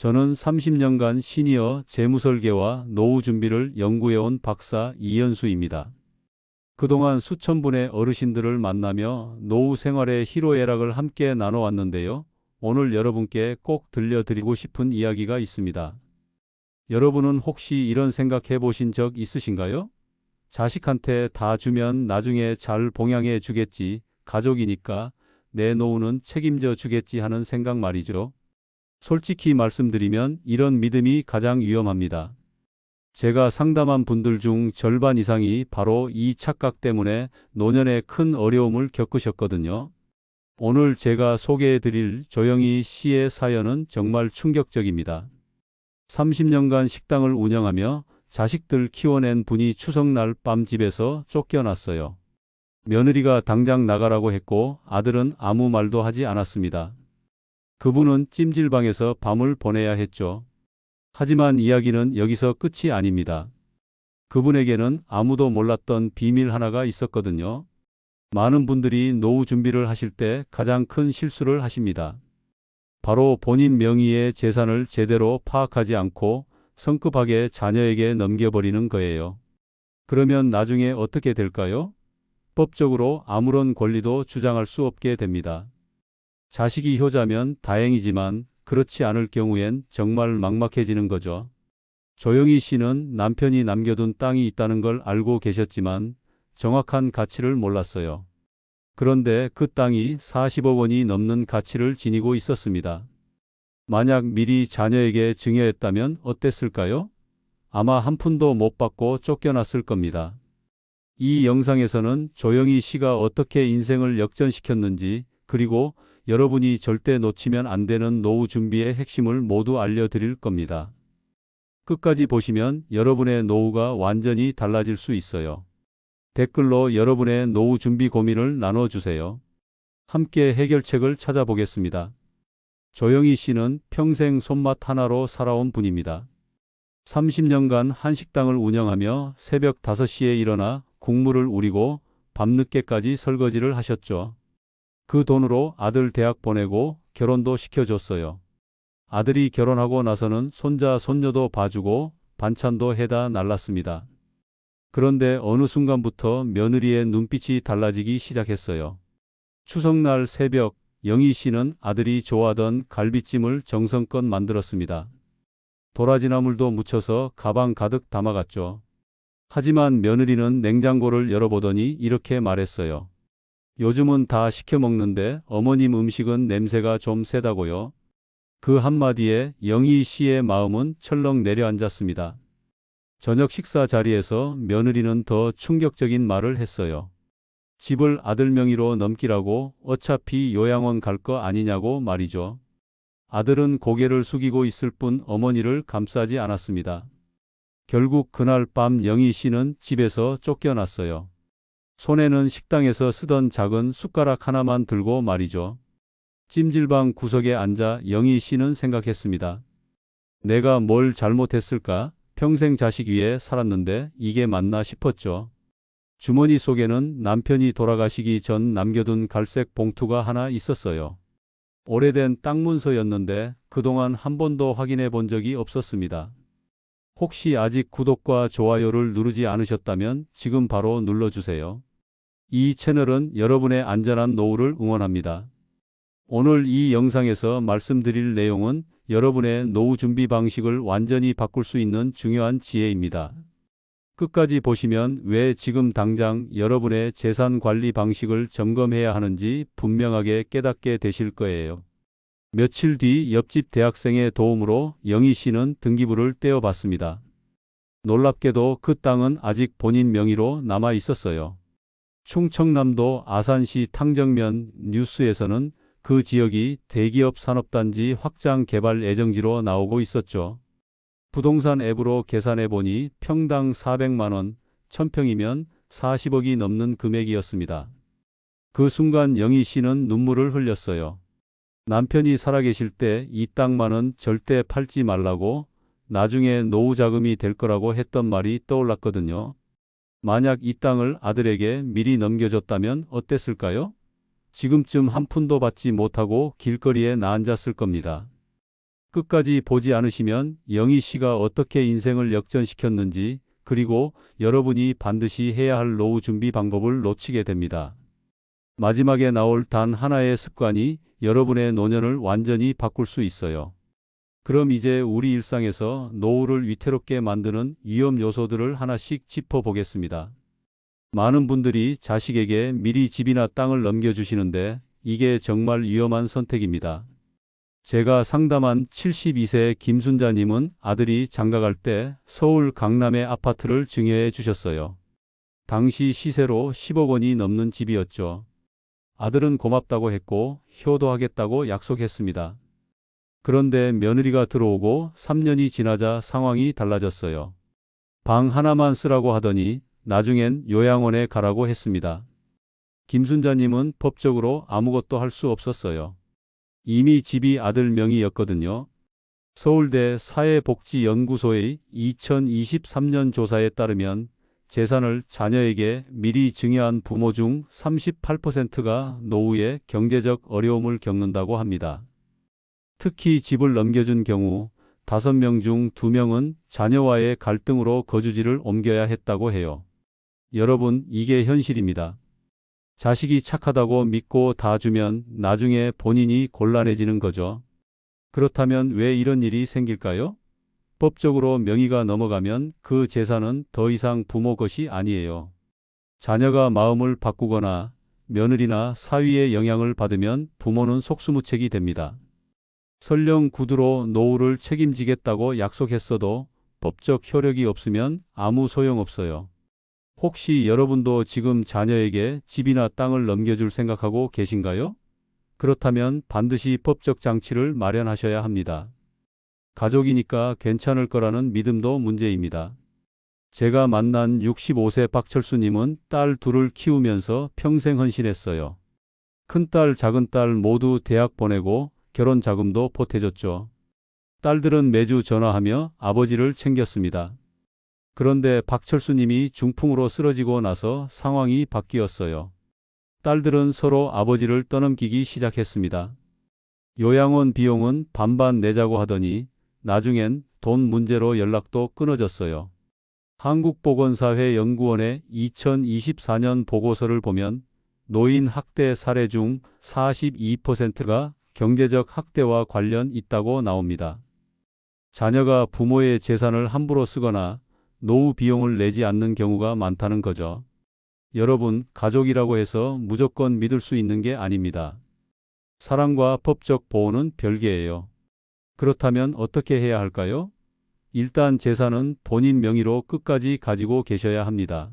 저는 30년간 시니어 재무설계와 노후 준비를 연구해온 박사 이현수입니다. 그동안 수천 분의 어르신들을 만나며 노후 생활의 희로애락을 함께 나눠왔는데요. 오늘 여러분께 꼭 들려드리고 싶은 이야기가 있습니다. 여러분은 혹시 이런 생각해 보신 적 있으신가요? 자식한테 다 주면 나중에 잘 봉양해 주겠지. 가족이니까 내 노후는 책임져 주겠지 하는 생각 말이죠. 솔직히 말씀드리면 이런 믿음이 가장 위험합니다. 제가 상담한 분들 중 절반 이상이 바로 이 착각 때문에 노년에 큰 어려움을 겪으셨거든요. 오늘 제가 소개해 드릴 조영희 씨의 사연은 정말 충격적입니다. 30년간 식당을 운영하며 자식들 키워낸 분이 추석날 밤 집에서 쫓겨났어요. 며느리가 당장 나가라고 했고 아들은 아무 말도 하지 않았습니다. 그분은 찜질방에서 밤을 보내야 했죠. 하지만 이야기는 여기서 끝이 아닙니다. 그분에게는 아무도 몰랐던 비밀 하나가 있었거든요. 많은 분들이 노후 준비를 하실 때 가장 큰 실수를 하십니다. 바로 본인 명의의 재산을 제대로 파악하지 않고 성급하게 자녀에게 넘겨버리는 거예요. 그러면 나중에 어떻게 될까요? 법적으로 아무런 권리도 주장할 수 없게 됩니다. 자식이 효자면 다행이지만 그렇지 않을 경우엔 정말 막막해지는 거죠. 조영희 씨는 남편이 남겨둔 땅이 있다는 걸 알고 계셨지만 정확한 가치를 몰랐어요. 그런데 그 땅이 40억 원이 넘는 가치를 지니고 있었습니다. 만약 미리 자녀에게 증여했다면 어땠을까요? 아마 한 푼도 못 받고 쫓겨났을 겁니다. 이 영상에서는 조영희 씨가 어떻게 인생을 역전시켰는지 그리고 여러분이 절대 놓치면 안 되는 노후 준비의 핵심을 모두 알려드릴 겁니다. 끝까지 보시면 여러분의 노후가 완전히 달라질 수 있어요. 댓글로 여러분의 노후 준비 고민을 나눠주세요. 함께 해결책을 찾아보겠습니다. 조영희 씨는 평생 손맛 하나로 살아온 분입니다. 30년간 한식당을 운영하며 새벽 5시에 일어나 국물을 우리고 밤늦게까지 설거지를 하셨죠. 그 돈으로 아들 대학 보내고 결혼도 시켜줬어요. 아들이 결혼하고 나서는 손자, 손녀도 봐주고 반찬도 해다 날랐습니다. 그런데 어느 순간부터 며느리의 눈빛이 달라지기 시작했어요. 추석날 새벽 영희 씨는 아들이 좋아하던 갈비찜을 정성껏 만들었습니다. 도라지나물도 묻혀서 가방 가득 담아갔죠. 하지만 며느리는 냉장고를 열어보더니 이렇게 말했어요. 요즘은 다 시켜 먹는데 어머님 음식은 냄새가 좀 세다고요. 그 한마디에 영희 씨의 마음은 철렁 내려앉았습니다. 저녁 식사 자리에서 며느리는 더 충격적인 말을 했어요. 집을 아들 명의로 넘기라고 어차피 요양원 갈 거 아니냐고 말이죠. 아들은 고개를 숙이고 있을 뿐 어머니를 감싸지 않았습니다. 결국 그날 밤 영희 씨는 집에서 쫓겨났어요. 손에는 식당에서 쓰던 작은 숟가락 하나만 들고 말이죠. 찜질방 구석에 앉아 영희 씨는 생각했습니다. 내가 뭘 잘못했을까? 평생 자식 위에 살았는데 이게 맞나 싶었죠. 주머니 속에는 남편이 돌아가시기 전 남겨둔 갈색 봉투가 하나 있었어요. 오래된 땅 문서였는데 그동안 한 번도 확인해 본 적이 없었습니다. 혹시 아직 구독과 좋아요를 누르지 않으셨다면 지금 바로 눌러주세요. 이 채널은 여러분의 안전한 노후를 응원합니다. 오늘 이 영상에서 말씀드릴 내용은 여러분의 노후 준비 방식을 완전히 바꿀 수 있는 중요한 지혜입니다. 끝까지 보시면 왜 지금 당장 여러분의 재산 관리 방식을 점검해야 하는지 분명하게 깨닫게 되실 거예요. 며칠 뒤 옆집 대학생의 도움으로 영희 씨는 등기부를 떼어봤습니다. 놀랍게도 그 땅은 아직 본인 명의로 남아 있었어요. 충청남도 아산시 탕정면 뉴스에서는 그 지역이 대기업 산업단지 확장 개발 예정지로 나오고 있었죠. 부동산 앱으로 계산해 보니 평당 400만 원, 1000평이면 40억이 넘는 금액이었습니다. 그 순간 영희 씨는 눈물을 흘렸어요. 남편이 살아계실 때 이 땅만은 절대 팔지 말라고 나중에 노후 자금이 될 거라고 했던 말이 떠올랐거든요. 만약 이 땅을 아들에게 미리 넘겨줬다면 어땠을까요? 지금쯤 한 푼도 받지 못하고 길거리에 나앉았을 겁니다. 끝까지 보지 않으시면 영희 씨가 어떻게 인생을 역전시켰는지 그리고 여러분이 반드시 해야 할 노후 준비 방법을 놓치게 됩니다. 마지막에 나올 단 하나의 습관이 여러분의 노년을 완전히 바꿀 수 있어요. 그럼 이제 우리 일상에서 노후를 위태롭게 만드는 위험 요소들을 하나씩 짚어보겠습니다. 많은 분들이 자식에게 미리 집이나 땅을 넘겨주시는데 이게 정말 위험한 선택입니다. 제가 상담한 72세 김순자님은 아들이 장가갈 때 서울 강남의 아파트를 증여해 주셨어요. 당시 시세로 10억 원이 넘는 집이었죠. 아들은 고맙다고 했고 효도하겠다고 약속했습니다. 그런데 며느리가 들어오고 3년이 지나자 상황이 달라졌어요. 방 하나만 쓰라고 하더니 나중엔 요양원에 가라고 했습니다. 김순자님은 법적으로 아무것도 할 수 없었어요. 이미 집이 아들 명의였거든요. 서울대 사회복지연구소의 2023년 조사에 따르면 재산을 자녀에게 미리 증여한 부모 중 38%가 노후에 경제적 어려움을 겪는다고 합니다. 특히 집을 넘겨준 경우 5명 중 2명은 자녀와의 갈등으로 거주지를 옮겨야 했다고 해요. 여러분, 이게 현실입니다. 자식이 착하다고 믿고 다 주면 나중에 본인이 곤란해지는 거죠. 그렇다면 왜 이런 일이 생길까요? 법적으로 명의가 넘어가면 그 재산은 더 이상 부모 것이 아니에요. 자녀가 마음을 바꾸거나 며느리나 사위의 영향을 받으면 부모는 속수무책이 됩니다. 설령 구두로 노후를 책임지겠다고 약속했어도 법적 효력이 없으면 아무 소용없어요. 혹시 여러분도 지금 자녀에게 집이나 땅을 넘겨줄 생각하고 계신가요? 그렇다면 반드시 법적 장치를 마련하셔야 합니다. 가족이니까 괜찮을 거라는 믿음도 문제입니다. 제가 만난 65세 박철수님은 딸 둘을 키우면서 평생 헌신했어요. 큰딸, 작은딸 모두 대학 보내고 결혼 자금도 보태줬죠. 딸들은 매주 전화하며 아버지를 챙겼습니다. 그런데 박철수님이 중풍으로 쓰러지고 나서 상황이 바뀌었어요. 딸들은 서로 아버지를 떠넘기기 시작했습니다. 요양원 비용은 반반 내자고 하더니 나중엔 돈 문제로 연락도 끊어졌어요. 한국보건사회 연구원의 2024년 보고서를 보면 노인 학대 사례 중 42%가 경제적 학대와 관련 있다고 나옵니다. 자녀가 부모의 재산을 함부로 쓰거나 노후 비용을 내지 않는 경우가 많다는 거죠. 여러분, 가족이라고 해서 무조건 믿을 수 있는 게 아닙니다. 사랑과 법적 보호는 별개예요. 그렇다면 어떻게 해야 할까요? 일단 재산은 본인 명의로 끝까지 가지고 계셔야 합니다.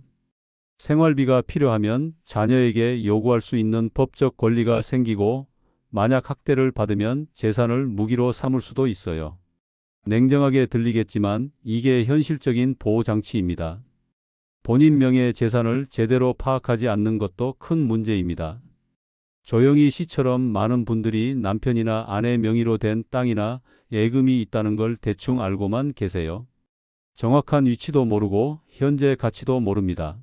생활비가 필요하면 자녀에게 요구할 수 있는 법적 권리가 생기고 만약 학대를 받으면 재산을 무기로 삼을 수도 있어요. 냉정하게 들리겠지만 이게 현실적인 보호장치입니다. 본인 명의 재산을 제대로 파악하지 않는 것도 큰 문제입니다. 조영희 씨처럼 많은 분들이 남편이나 아내 명의로 된 땅이나 예금이 있다는 걸 대충 알고만 계세요. 정확한 위치도 모르고 현재 가치도 모릅니다.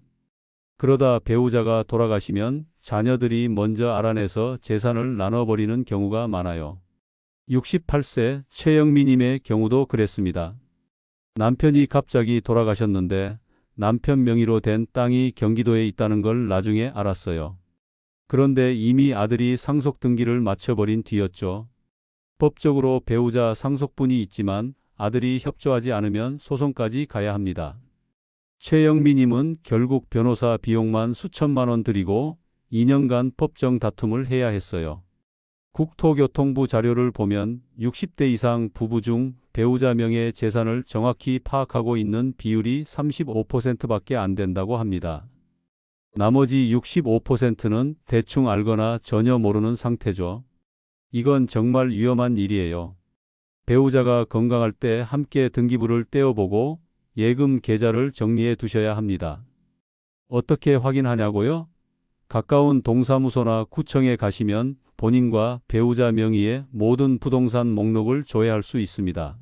그러다 배우자가 돌아가시면 자녀들이 먼저 알아내서 재산을 나눠버리는 경우가 많아요. 68세 최영미님의 경우도 그랬습니다. 남편이 갑자기 돌아가셨는데 남편 명의로 된 땅이 경기도에 있다는 걸 나중에 알았어요. 그런데 이미 아들이 상속 등기를 마쳐버린 뒤였죠. 법적으로 배우자 상속분이 있지만 아들이 협조하지 않으면 소송까지 가야 합니다. 최영미님은 결국 변호사 비용만 수천만 원 들이고 2년간 법정 다툼을 해야 했어요. 국토교통부 자료를 보면 60대 이상 부부 중 배우자 명의 재산을 정확히 파악하고 있는 비율이 35%밖에 안 된다고 합니다. 나머지 65%는 대충 알거나 전혀 모르는 상태죠. 이건 정말 위험한 일이에요. 배우자가 건강할 때 함께 등기부를 떼어보고 예금 계좌를 정리해 두셔야 합니다. 어떻게 확인하냐고요? 가까운 동사무소나 구청에 가시면 본인과 배우자 명의의 모든 부동산 목록을 조회할 수 있습니다.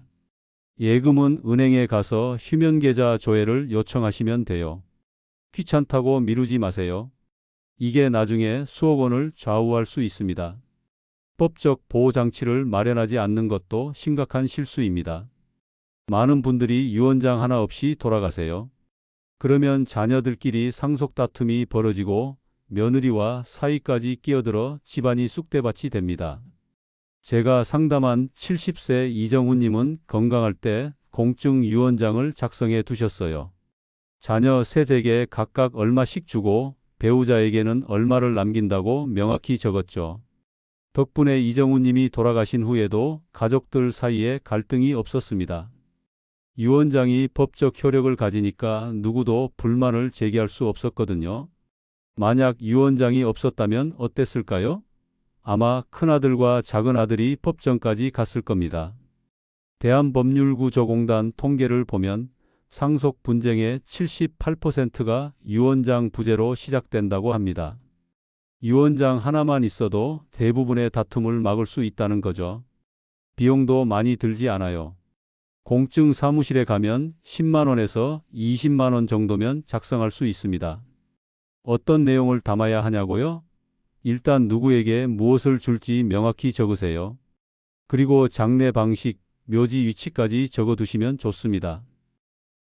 예금은 은행에 가서 휴면 계좌 조회를 요청하시면 돼요. 귀찮다고 미루지 마세요. 이게 나중에 수억 원을 좌우할 수 있습니다. 법적 보호장치를 마련하지 않는 것도 심각한 실수입니다. 많은 분들이 유언장 하나 없이 돌아가세요. 그러면 자녀들끼리 상속 다툼이 벌어지고 며느리와 사이까지 끼어들어 집안이 쑥대밭이 됩니다. 제가 상담한 70세 이정훈님은 건강할 때 공증 유언장을 작성해 두셨어요. 자녀 셋에게 각각 얼마씩 주고 배우자에게는 얼마를 남긴다고 명확히 적었죠. 덕분에 이정훈님이 돌아가신 후에도 가족들 사이에 갈등이 없었습니다. 유언장이 법적 효력을 가지니까 누구도 불만을 제기할 수 없었거든요. 만약 유언장이 없었다면 어땠을까요? 아마 큰아들과 작은아들이 법정까지 갔을 겁니다. 대한법률구조공단 통계를 보면 상속 분쟁의 78%가 유언장 부재로 시작된다고 합니다. 유언장 하나만 있어도 대부분의 다툼을 막을 수 있다는 거죠. 비용도 많이 들지 않아요. 공증 사무실에 가면 10만원에서 20만원 정도면 작성할 수 있습니다. 어떤 내용을 담아야 하냐고요? 일단 누구에게 무엇을 줄지 명확히 적으세요. 그리고 장례 방식, 묘지 위치까지 적어 두시면 좋습니다.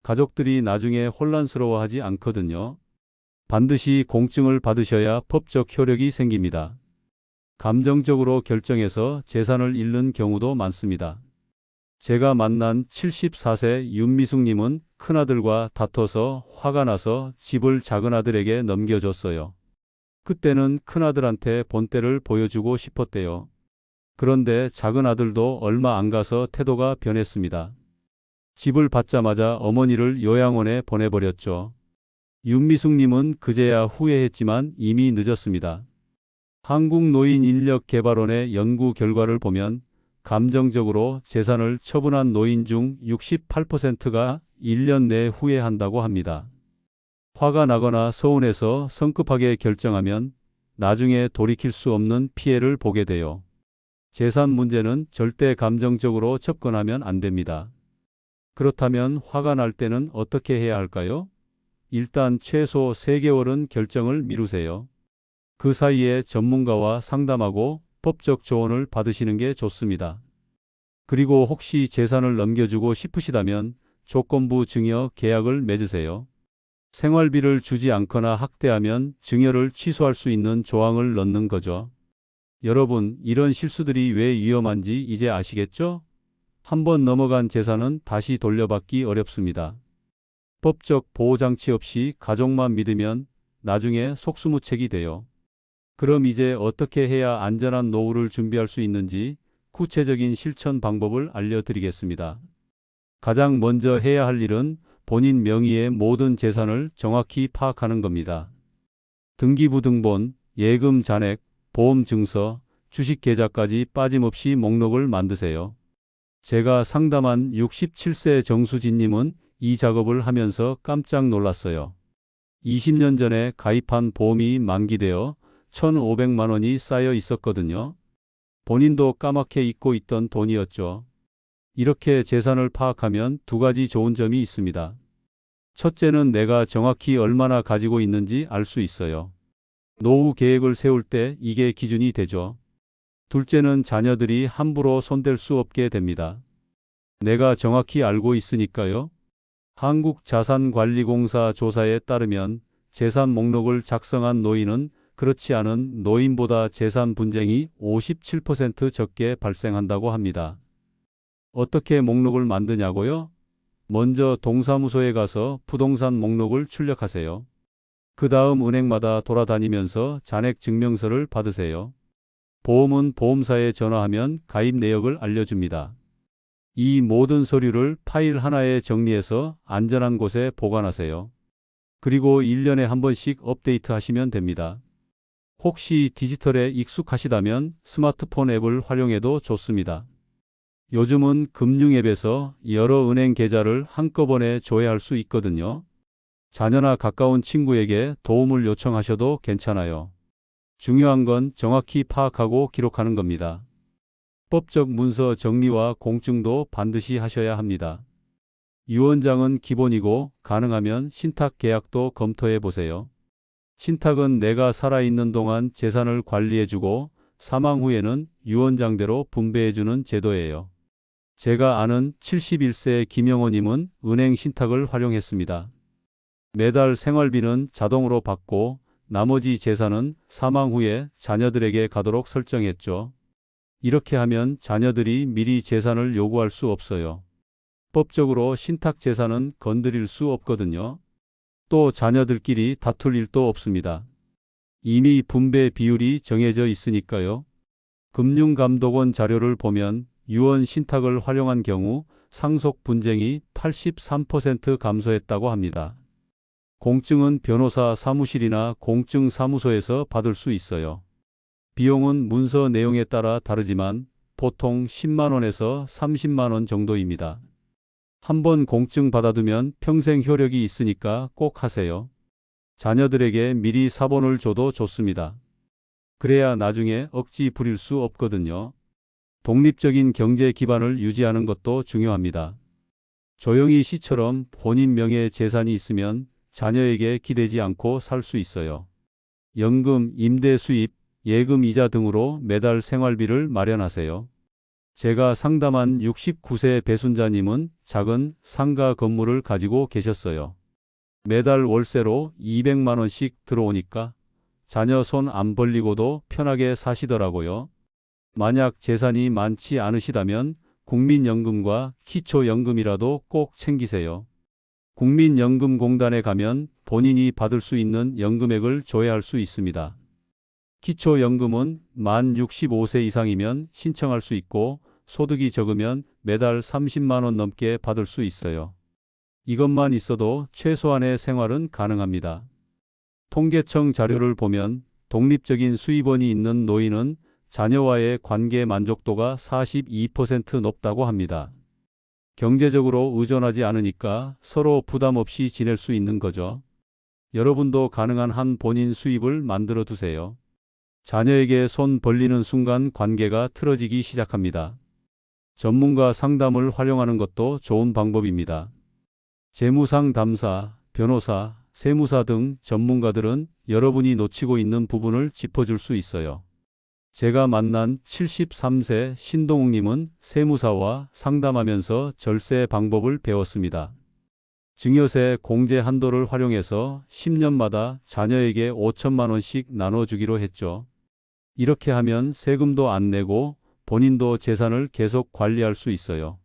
가족들이 나중에 혼란스러워하지 않거든요. 반드시 공증을 받으셔야 법적 효력이 생깁니다. 감정적으로 결정해서 재산을 잃는 경우도 많습니다. 제가 만난 74세 윤미숙님은 큰아들과 다퉈서 화가 나서 집을 작은아들에게 넘겨줬어요. 그때는 큰아들한테 본때를 보여주고 싶었대요. 그런데 작은아들도 얼마 안 가서 태도가 변했습니다. 집을 받자마자 어머니를 요양원에 보내버렸죠. 윤미숙님은 그제야 후회했지만 이미 늦었습니다. 한국노인인력개발원의 연구 결과를 보면 감정적으로 재산을 처분한 노인 중 68%가 1년 내 후회한다고 합니다. 화가 나거나 서운해서 성급하게 결정하면 나중에 돌이킬 수 없는 피해를 보게 돼요. 재산 문제는 절대 감정적으로 접근하면 안 됩니다. 그렇다면 화가 날 때는 어떻게 해야 할까요? 일단 최소 3개월은 결정을 미루세요. 그 사이에 전문가와 상담하고 법적 조언을 받으시는 게 좋습니다. 그리고 혹시 재산을 넘겨주고 싶으시다면 조건부 증여 계약을 맺으세요. 생활비를 주지 않거나 학대하면 증여를 취소할 수 있는 조항을 넣는 거죠. 여러분, 이런 실수들이 왜 위험한지 이제 아시겠죠? 한번 넘어간 재산은 다시 돌려받기 어렵습니다. 법적 보호장치 없이 가족만 믿으면 나중에 속수무책이 돼요. 그럼 이제 어떻게 해야 안전한 노후를 준비할 수 있는지 구체적인 실천 방법을 알려드리겠습니다. 가장 먼저 해야 할 일은 본인 명의의 모든 재산을 정확히 파악하는 겁니다. 등기부등본, 예금 잔액, 보험 증서, 주식 계좌까지 빠짐없이 목록을 만드세요. 제가 상담한 67세 정수진님은 이 작업을 하면서 깜짝 놀랐어요. 20년 전에 가입한 보험이 만기되어 1,500만 원이 쌓여 있었거든요. 본인도 까맣게 잊고 있던 돈이었죠. 이렇게 재산을 파악하면 두 가지 좋은 점이 있습니다. 첫째는 내가 정확히 얼마나 가지고 있는지 알 수 있어요. 노후 계획을 세울 때 이게 기준이 되죠. 둘째는 자녀들이 함부로 손댈 수 없게 됩니다. 내가 정확히 알고 있으니까요. 한국자산관리공사 조사에 따르면 재산 목록을 작성한 노인은 그렇지 않은 노인보다 재산 분쟁이 57% 적게 발생한다고 합니다. 어떻게 목록을 만드냐고요? 먼저 동사무소에 가서 부동산 목록을 출력하세요. 그 다음 은행마다 돌아다니면서 잔액 증명서를 받으세요. 보험은 보험사에 전화하면 가입 내역을 알려줍니다. 이 모든 서류를 파일 하나에 정리해서 안전한 곳에 보관하세요. 그리고 1년에 한 번씩 업데이트 하시면 됩니다. 혹시 디지털에 익숙하시다면 스마트폰 앱을 활용해도 좋습니다. 요즘은 금융 앱에서 여러 은행 계좌를 한꺼번에 조회할 수 있거든요. 자녀나 가까운 친구에게 도움을 요청하셔도 괜찮아요. 중요한 건 정확히 파악하고 기록하는 겁니다. 법적 문서 정리와 공증도 반드시 하셔야 합니다. 유언장은 기본이고 가능하면 신탁 계약도 검토해 보세요. 신탁은 내가 살아있는 동안 재산을 관리해주고 사망 후에는 유언장대로 분배해주는 제도예요. 제가 아는 71세 김영호님은 은행 신탁을 활용했습니다. 매달 생활비는 자동으로 받고 나머지 재산은 사망 후에 자녀들에게 가도록 설정했죠. 이렇게 하면 자녀들이 미리 재산을 요구할 수 없어요. 법적으로 신탁 재산은 건드릴 수 없거든요. 또 자녀들끼리 다툴 일도 없습니다. 이미 분배 비율이 정해져 있으니까요. 금융감독원 자료를 보면 유언 신탁을 활용한 경우 상속 분쟁이 83% 감소했다고 합니다. 공증은 변호사 사무실이나 공증 사무소에서 받을 수 있어요. 비용은 문서 내용에 따라 다르지만 보통 10만 원에서 30만 원 정도입니다. 한번 공증 받아두면 평생 효력이 있으니까 꼭 하세요. 자녀들에게 미리 사본을 줘도 좋습니다. 그래야 나중에 억지 부릴 수 없거든요. 독립적인 경제 기반을 유지하는 것도 중요합니다. 조영희 씨처럼 본인 명의의 재산이 있으면 자녀에게 기대지 않고 살 수 있어요. 연금, 임대 수입, 예금 이자 등으로 매달 생활비를 마련하세요. 제가 상담한 69세 배순자님은 작은 상가 건물을 가지고 계셨어요. 매달 월세로 200만 원씩 들어오니까 자녀 손 안 벌리고도 편하게 사시더라고요. 만약 재산이 많지 않으시다면 국민연금과 기초연금이라도 꼭 챙기세요. 국민연금공단에 가면 본인이 받을 수 있는 연금액을 조회할 수 있습니다. 기초연금은 만 65세 이상이면 신청할 수 있고 소득이 적으면 매달 30만 원 넘게 받을 수 있어요. 이것만 있어도 최소한의 생활은 가능합니다. 통계청 자료를 보면 독립적인 수입원이 있는 노인은 자녀와의 관계 만족도가 42% 높다고 합니다. 경제적으로 의존하지 않으니까 서로 부담 없이 지낼 수 있는 거죠. 여러분도 가능한 한 본인 수입을 만들어 두세요. 자녀에게 손 벌리는 순간 관계가 틀어지기 시작합니다. 전문가 상담을 활용하는 것도 좋은 방법입니다. 재무상담사, 변호사, 세무사 등 전문가들은 여러분이 놓치고 있는 부분을 짚어줄 수 있어요. 제가 만난 73세 신동욱님은 세무사와 상담하면서 절세 방법을 배웠습니다. 증여세 공제 한도를 활용해서 10년마다 자녀에게 5천만 원씩 나눠주기로 했죠. 이렇게 하면 세금도 안 내고 본인도 재산을 계속 관리할 수 있어요.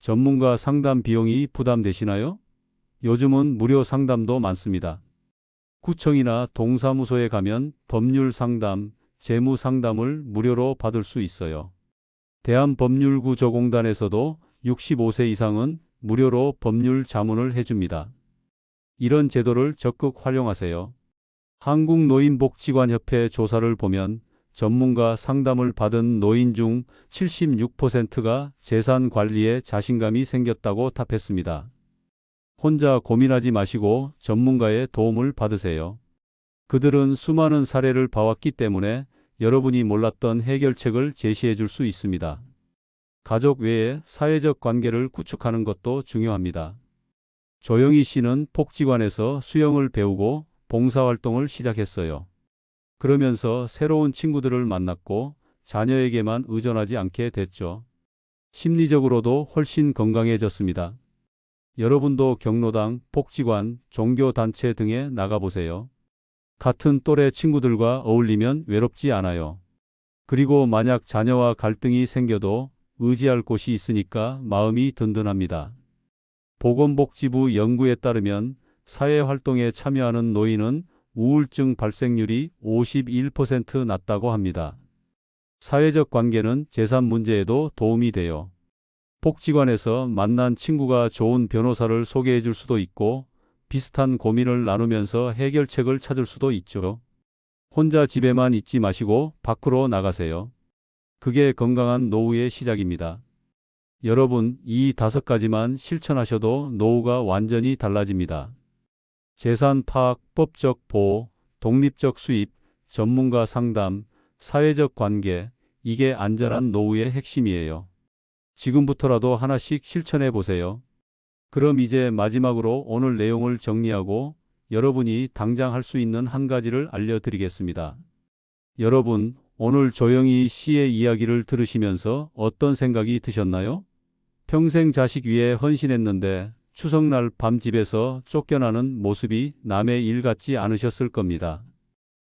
전문가 상담 비용이 부담되시나요? 요즘은 무료 상담도 많습니다. 구청이나 동사무소에 가면 법률 상담, 재무 상담을 무료로 받을 수 있어요. 대한법률구조공단에서도 65세 이상은 무료로 법률 자문을 해줍니다. 이런 제도를 적극 활용하세요. 한국노인복지관협회 조사를 보면 전문가 상담을 받은 노인 중 76%가 재산 관리에 자신감이 생겼다고 답했습니다. 혼자 고민하지 마시고 전문가의 도움을 받으세요. 그들은 수많은 사례를 봐왔기 때문에 여러분이 몰랐던 해결책을 제시해 줄 수 있습니다. 가족 외에 사회적 관계를 구축하는 것도 중요합니다. 조영희 씨는 복지관에서 수영을 배우고 봉사활동을 시작했어요. 그러면서 새로운 친구들을 만났고 자녀에게만 의존하지 않게 됐죠. 심리적으로도 훨씬 건강해졌습니다. 여러분도 경로당, 복지관, 종교단체 등에 나가보세요. 같은 또래 친구들과 어울리면 외롭지 않아요. 그리고 만약 자녀와 갈등이 생겨도 의지할 곳이 있으니까 마음이 든든합니다. 보건복지부 연구에 따르면 사회활동에 참여하는 노인은 우울증 발생률이 51% 낮다고 합니다. 사회적 관계는 재산 문제에도 도움이 돼요. 복지관에서 만난 친구가 좋은 변호사를 소개해 줄 수도 있고 비슷한 고민을 나누면서 해결책을 찾을 수도 있죠. 혼자 집에만 있지 마시고 밖으로 나가세요. 그게 건강한 노후의 시작입니다. 여러분, 이 다섯 가지만 실천하셔도 노후가 완전히 달라집니다. 재산 파악, 법적 보호, 독립적 수입, 전문가 상담, 사회적 관계, 이게 안전한 노후의 핵심이에요. 지금부터라도 하나씩 실천해 보세요. 그럼 이제 마지막으로 오늘 내용을 정리하고 여러분이 당장 할 수 있는 한 가지를 알려드리겠습니다. 여러분, 오늘 조영희 씨의 이야기를 들으시면서 어떤 생각이 드셨나요? 평생 자식 위에 헌신했는데 추석날 밤 집에서 쫓겨나는 모습이 남의 일 같지 않으셨을 겁니다.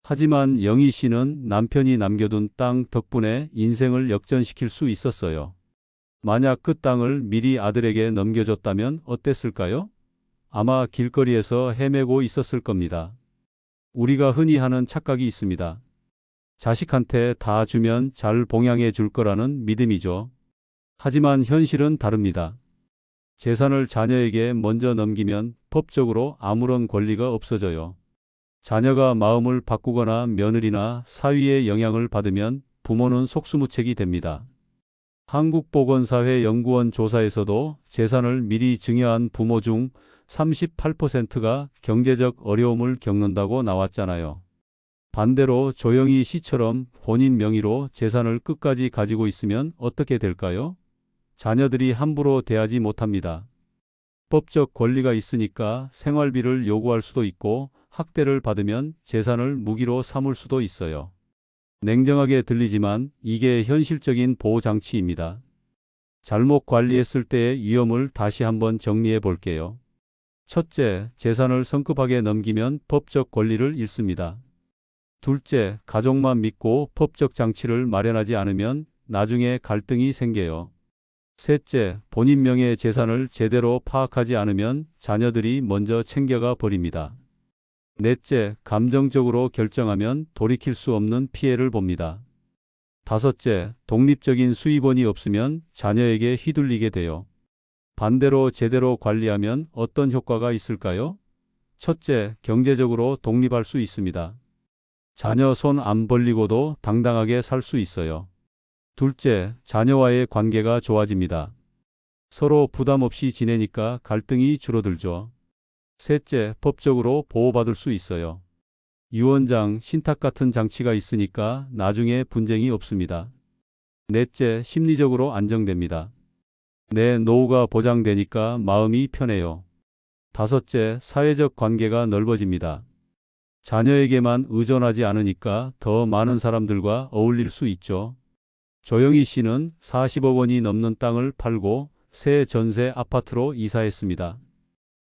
하지만 영희 씨는 남편이 남겨둔 땅 덕분에 인생을 역전시킬 수 있었어요. 만약 그 땅을 미리 아들에게 넘겨줬다면 어땠을까요? 아마 길거리에서 헤매고 있었을 겁니다. 우리가 흔히 하는 착각이 있습니다. 자식한테 다 주면 잘 봉양해 줄 거라는 믿음이죠. 하지만 현실은 다릅니다. 재산을 자녀에게 먼저 넘기면 법적으로 아무런 권리가 없어져요. 자녀가 마음을 바꾸거나 며느리나 사위의 영향을 받으면 부모는 속수무책이 됩니다. 한국보건사회 연구원 조사에서도 재산을 미리 증여한 부모 중 38%가 경제적 어려움을 겪는다고 나왔잖아요. 반대로 조영희 씨처럼 본인 명의로 재산을 끝까지 가지고 있으면 어떻게 될까요? 자녀들이 함부로 대하지 못합니다. 법적 권리가 있으니까 생활비를 요구할 수도 있고 학대를 받으면 재산을 무기로 삼을 수도 있어요. 냉정하게 들리지만 이게 현실적인 보호장치입니다. 잘못 관리했을 때의 위험을 다시 한번 정리해 볼게요. 첫째, 재산을 성급하게 넘기면 법적 권리를 잃습니다. 둘째, 가족만 믿고 법적 장치를 마련하지 않으면 나중에 갈등이 생겨요. 셋째, 본인 명의 재산을 제대로 파악하지 않으면 자녀들이 먼저 챙겨가 버립니다. 넷째, 감정적으로 결정하면 돌이킬 수 없는 피해를 봅니다. 다섯째, 독립적인 수입원이 없으면 자녀에게 휘둘리게 돼요. 반대로 제대로 관리하면 어떤 효과가 있을까요? 첫째, 경제적으로 독립할 수 있습니다. 자녀 손 안 벌리고도 당당하게 살 수 있어요. 둘째, 자녀와의 관계가 좋아집니다. 서로 부담 없이 지내니까 갈등이 줄어들죠. 셋째, 법적으로 보호받을 수 있어요. 유언장, 신탁 같은 장치가 있으니까 나중에 분쟁이 없습니다. 넷째, 심리적으로 안정됩니다. 내 노후가 보장되니까 마음이 편해요. 다섯째, 사회적 관계가 넓어집니다. 자녀에게만 의존하지 않으니까 더 많은 사람들과 어울릴 수 있죠. 조영희 씨는 40억 원이 넘는 땅을 팔고 새 전세 아파트로 이사했습니다.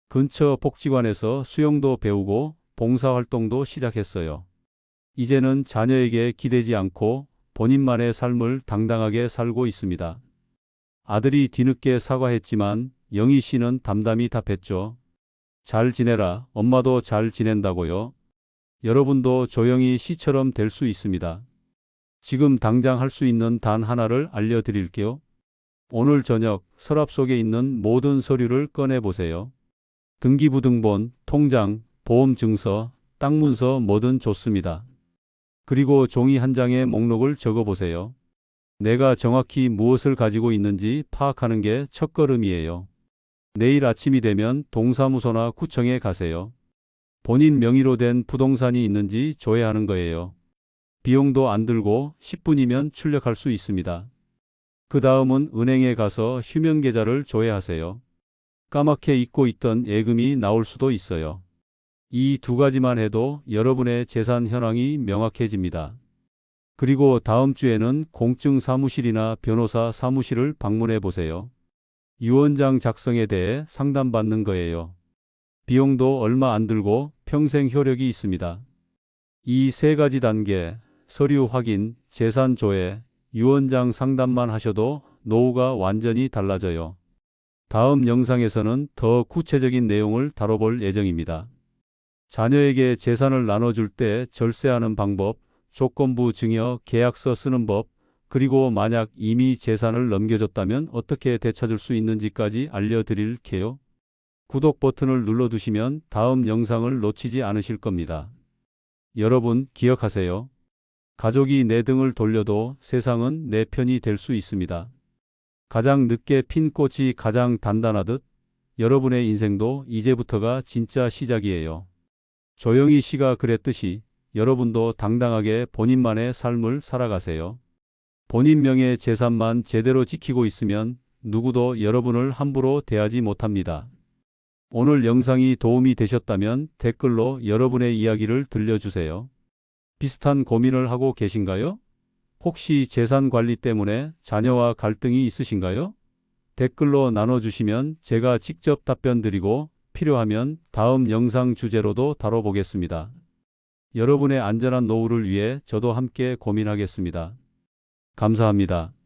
근처 복지관에서 수영도 배우고 봉사활동도 시작했어요. 이제는 자녀에게 기대지 않고 본인만의 삶을 당당하게 살고 있습니다. 아들이 뒤늦게 사과했지만 영희 씨는 담담히 답했죠. 잘 지내라. 엄마도 잘 지낸다고요. 여러분도 조영희 씨처럼 될 수 있습니다. 지금 당장 할 수 있는 단 하나를 알려드릴게요. 오늘 저녁 서랍 속에 있는 모든 서류를 꺼내 보세요. 등기부등본, 통장, 보험증서, 땅 문서 뭐든 좋습니다. 그리고 종이 한 장에 목록을 적어 보세요. 내가 정확히 무엇을 가지고 있는지 파악하는 게 첫걸음이에요. 내일 아침이 되면 동사무소나 구청에 가세요. 본인 명의로 된 부동산이 있는지 조회하는 거예요. 비용도 안 들고 10분이면 출력할 수 있습니다. 그 다음은 은행에 가서 휴면 계좌를 조회하세요. 까맣게 잊고 있던 예금이 나올 수도 있어요. 이 두 가지만 해도 여러분의 재산 현황이 명확해집니다. 그리고 다음 주에는 공증 사무실이나 변호사 사무실을 방문해 보세요. 유언장 작성에 대해 상담받는 거예요. 비용도 얼마 안 들고 평생 효력이 있습니다. 이 세 가지 단계, 서류 확인, 재산 조회, 유언장 상담만 하셔도 노후가 완전히 달라져요. 다음 영상에서는 더 구체적인 내용을 다뤄볼 예정입니다. 자녀에게 재산을 나눠줄 때 절세하는 방법, 조건부 증여 계약서 쓰는 법, 그리고 만약 이미 재산을 넘겨줬다면 어떻게 되찾을 수 있는지까지 알려드릴게요. 구독 버튼을 눌러두시면 다음 영상을 놓치지 않으실 겁니다. 여러분 기억하세요. 가족이 내 등을 돌려도 세상은 내 편이 될 수 있습니다. 가장 늦게 핀 꽃이 가장 단단하듯 여러분의 인생도 이제부터가 진짜 시작이에요. 조영희 씨가 그랬듯이 여러분도 당당하게 본인만의 삶을 살아가세요. 본인 명의 재산만 제대로 지키고 있으면 누구도 여러분을 함부로 대하지 못합니다. 오늘 영상이 도움이 되셨다면 댓글로 여러분의 이야기를 들려주세요. 비슷한 고민을 하고 계신가요? 혹시 재산 관리 때문에 자녀와 갈등이 있으신가요? 댓글로 나눠주시면 제가 직접 답변 드리고 필요하면 다음 영상 주제로도 다뤄보겠습니다. 여러분의 안전한 노후를 위해 저도 함께 고민하겠습니다. 감사합니다.